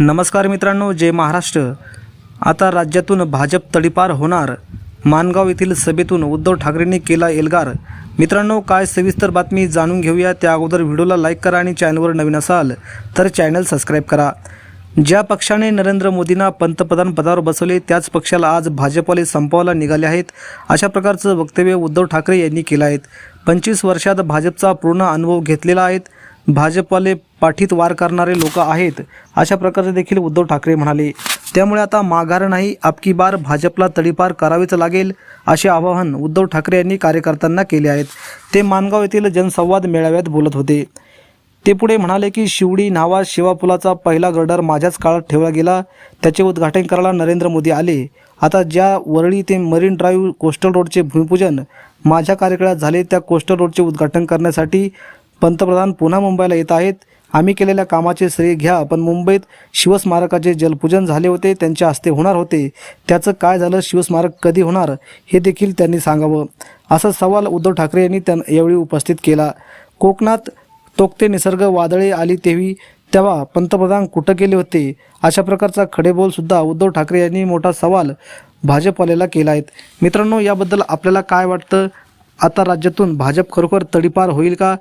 नमस्कार मित्रांनो जय महाराष्ट्र. आता राज्यातून भाजप तडीपार होणार. मानगाव येथील सभेतून उद्धव ठाकरेंनी केला एल्गार. मित्रांनो काय सविस्तर बातमी जाणून घेऊया. त्या अगोदर व्हिडिओला लाईक करा आणि चॅनलवर नवीन असाल तर चॅनल सबस्क्राईब करा. ज्या पक्षाने नरेंद्र मोदींना पंतप्रधान पदावर बसवले त्याच पक्षाला आज भाजपवाले संपवायला निघाले आहेत. अशा प्रकारचं वक्तव्य उद्धव ठाकरे यांनी केलं आहे. पंचवीस वर्षात भाजपचा पूर्ण अनुभव घेतलेला आहेत भाजपवाले पाठीत वार करणारे लोक आहेत अशा प्रकारे देखील उद्धव ठाकरे म्हणाले. त्यामुळे आता माघार नाही अबकी बार भाजपला तडीपार करावेच लागेल असे आवाहन उद्धव ठाकरे यांनी कार्यकर्त्यांना केले आहेत. ते मानगाव येथील जनसंवाद मेळाव्यात बोलत होते. ते पुढे म्हणाले की शिवडी नावा शिवापुलाचा पहिला गर्डर माझ्याच काळात ठेवला गेला. त्याचे उद्घाटन करायला नरेंद्र मोदी आले. आता ज्या वरळी ते मरीन ड्राईव्ह कोस्टल रोडचे भूमिपूजन माझ्या कार्यकाळात झाले त्या कोस्टल रोडचे उद्घाटन करण्यासाठी पंतप्रधान पुन्हा मुंबईला येत आहेत. आम्ही केलेल्या कामाचे श्रेय घ्या. पण मुंबईत शिवस्मारकाचे जलपूजन झाले होते त्यांच्या हस्ते होणार होते. त्याचं काय झालं शिवस्मारक कधी होणार हे देखील त्यांनी सांगावं. असा सवाल उद्धव ठाकरे यांनी त्यां यावेळी उपस्थित केला. कोकणात तोकते निसर्ग वादळे आली तेवी तेव्हा पंतप्रधान कुठं गेले होते? अशा प्रकारचा खडेबोलसुद्धा उद्धव ठाकरे यांनी मोठा सवाल भाजपवाल्याला केला आहे. मित्रांनो याबद्दल आपल्याला काय वाटतं? आता राज्यातून भाजप खरोखर तडीपार होईल का?